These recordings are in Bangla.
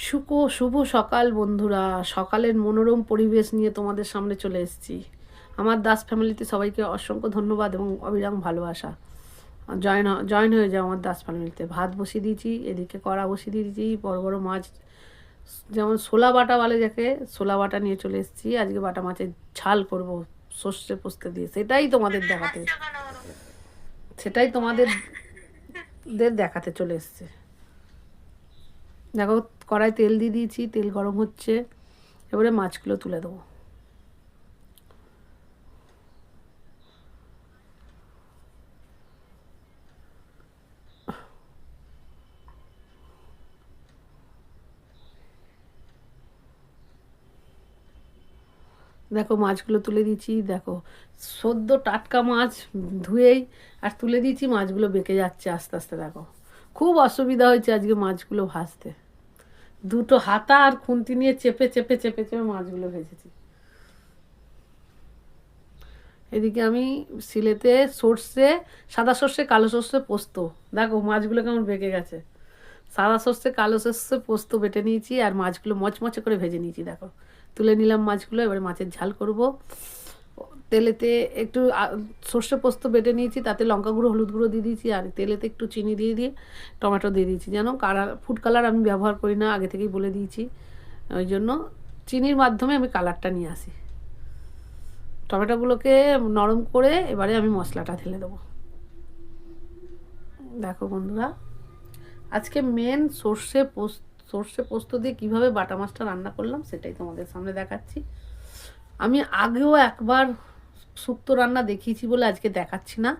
শুভ শুভ সকাল বন্ধুরা। সকালের মনোরম পরিবেশ নিয়ে তোমাদের সামনে চলে এসেছি। আমার দাস ফ্যামিলিতে সবাইকে অসংখ্য ধন্যবাদ এবং অবিরাম ভালোবাসা। জয়েন জয়েন হয়ে যাও আমার দাস ফ্যামিলিতে। ভাত বসিয়ে দিয়েছি এদিকে কড়া বসিয়ে দিয়েছি বড় বড় মাছ যেমন ছোলা বাটা বলে যাকে ছোলা বাটা নিয়ে চলে এসেছি। আজকে বাটা মাছের ঝাল করব সর্ষে পোস্তে দিয়ে। সেটাই তোমাদের দেখাতে। সেটাই তোমাদের দেখাতে চলে এসছে। দেখো কড়াই তেল দিয়ে দিয়েছি, তেল গরম হচ্ছে। এবারে মাছগুলো তুলে দেবো। দেখো মাছগুলো তুলে দিচ্ছি, দেখো। সদ্য টাটকা মাছ ধুয়েই আর তুলে দিয়েছি মাছগুলো বেঁকে যাচ্ছে আস্তে আস্তে, দেখো। খুব অসুবিধা হয়েছে আজকে মাছগুলো ভাজতে। দুটো হাতা আর খুন্তি নিয়ে চেপে চেপে চেপে চেপে মাছগুলো ভেজেছি। এদিকে আমি সিলেতে সর্ষে, সাদা সর্ষে, কালো সর্ষে পোস্ত। দেখো, মাছগুলো কেমন বেঁকে গেছে। সাদা সর্ষে, কালো সর্ষে পোস্ত বেটে নিয়েছি আর মাছগুলো মচমচে করে ভেজে নিয়েছি, দেখো। তুলে নিলাম মাছগুলো, এবারে মাছের ঝাল করব। তেলেতে একটু সর্ষে পোস্ত বেটে নিয়েছি, তাতে লঙ্কা গুঁড়ো, হলুদ গুঁড়ো দিয়ে দিয়েছি, আর তেলেতে একটু চিনি দিয়ে দিয়ে টমেটো দিয়ে দিয়েছি। যেন কালার, ফুড কালার আমি ব্যবহার করি না, আগে থেকেই বলে দিয়েছি। ওই জন্য চিনির মাধ্যমে আমি কালারটা নিয়ে আসি। টমেটোগুলোকে নরম করে এবারে আমি মশলাটা ঢেলে দেবো। দেখো বন্ধুরা, আজকে মেন সর্ষে পোস্ত সর্ষে পোস্ত দিয়ে কীভাবে বাটা মাছটা রান্না করলাম সেটাই তোমাদের সামনে দেখাচ্ছি। আমি আগেও একবার শুক্তো রান্না দেখিয়েছি বলে আজকে দেখাচ্ছি না।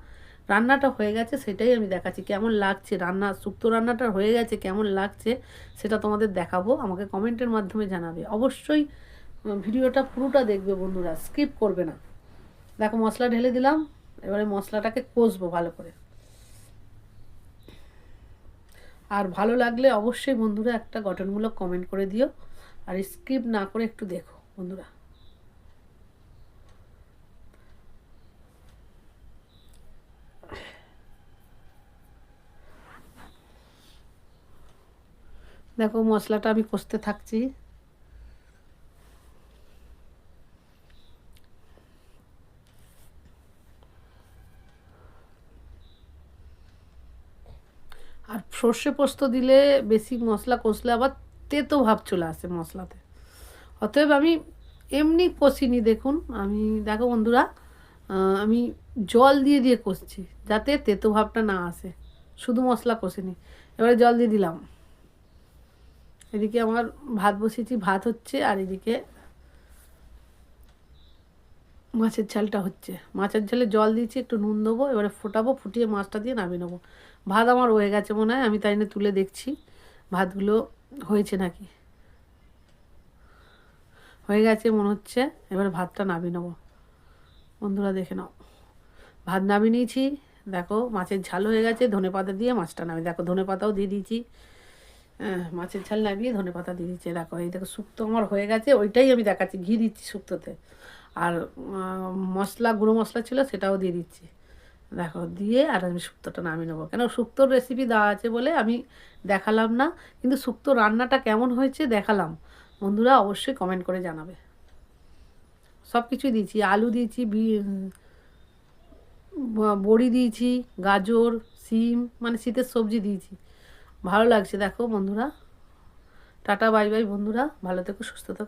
রান্নাটা হয়ে গেছে, সেটাই আমি দেখাচ্ছি। কেমন লাগছে রান্না? শুক্তো রান্নাটা হয়ে গেছে, কেমন লাগছে সেটা তোমাদের দেখাবো। আমাকে কমেন্টের মাধ্যমে জানাবে। অবশ্যই ভিডিওটা পুরোটা দেখবে বন্ধুরা, স্কিপ করবে না। দেখো, মশলা ঢেলে দিলাম, এবারে মশলাটাকে কষবো ভালো করে। আর ভালো লাগলে অবশ্যই বন্ধুরা একটা গঠনমূলক কমেন্ট করে দিও। আর স্কিপ না করে একটু দেখো বন্ধুরা। দেখো মশলাটা আমি কষতে থাকছি। আর সর্ষে পোস্ত দিলে বেশি মশলা কষলে আবার তেতো ভাব চলে আসে মশলাতে। অতএব আমি এমনি কষিনি, দেখুন। আমি, দেখো বন্ধুরা আমি জল দিয়ে দিয়ে কষছি যাতে তেতো ভাবটা না আসে। শুধু মশলা কষিনি। এবারে জল দিয়ে দিলাম। এদিকে আমার ভাত বসিয়েছি, ভাত হচ্ছে আর এদিকে মাছের ঝালটা হচ্ছে। মাছের ঝালে জল দিয়েছি, একটু নুন দেবো, এবারে ফোটাবো, ফুটিয়ে মাছটা দিয়ে নামিয়ে নেব। ভাত আমার হয়ে গেছে মনে হয়, আমি তাই না তুলে দেখছি। ভাতগুলো হয়েছে নাকি? হয়ে গেছে মনে হচ্ছে, এবারে ভাতটা নামিয়ে নেব। বন্ধুরা দেখে নাও। ভাত নামিয়ে নিয়েছি, দেখো মাছের ঝাল হয়ে গেছে ধনে পাতা দিয়ে মাছটা নামি দেখো ধনে পাতাও দিয়ে দিয়েছি। মাছের ঝাল নামিয়ে ধনে পাতা দিয়ে দিচ্ছে। দেখো, এই দেখো শুক্তো আমার হয়ে গেছে, ওইটাই আমি দেখাচ্ছি, ঘি দিচ্ছি শুক্তোতে আর মশলা, গুঁড়ো মশলা ছিল, সেটাও দিয়ে দিচ্ছি। দেখো, দিয়ে আর আমি শুক্তোটা নামিয়ে নেব। কেন শুক্তোর রেসিপি দেওয়া আছে বলে আমি দেখালাম না, কিন্তু শুক্তো রান্নাটা কেমন হয়েছে দেখালাম। বন্ধুরা, অবশ্যই কমেন্ট করে জানাবে। সব কিছুই দিয়েছি, আলু দিয়েছি বড়ি দিয়েছি, গাজর, সিম মানে শীতের সবজি দিয়েছি। ভালো লাগছে দেখো বন্ধুরা টাটা বাই বাই বন্ধুরা ভালো থেকো সুস্থ থেকো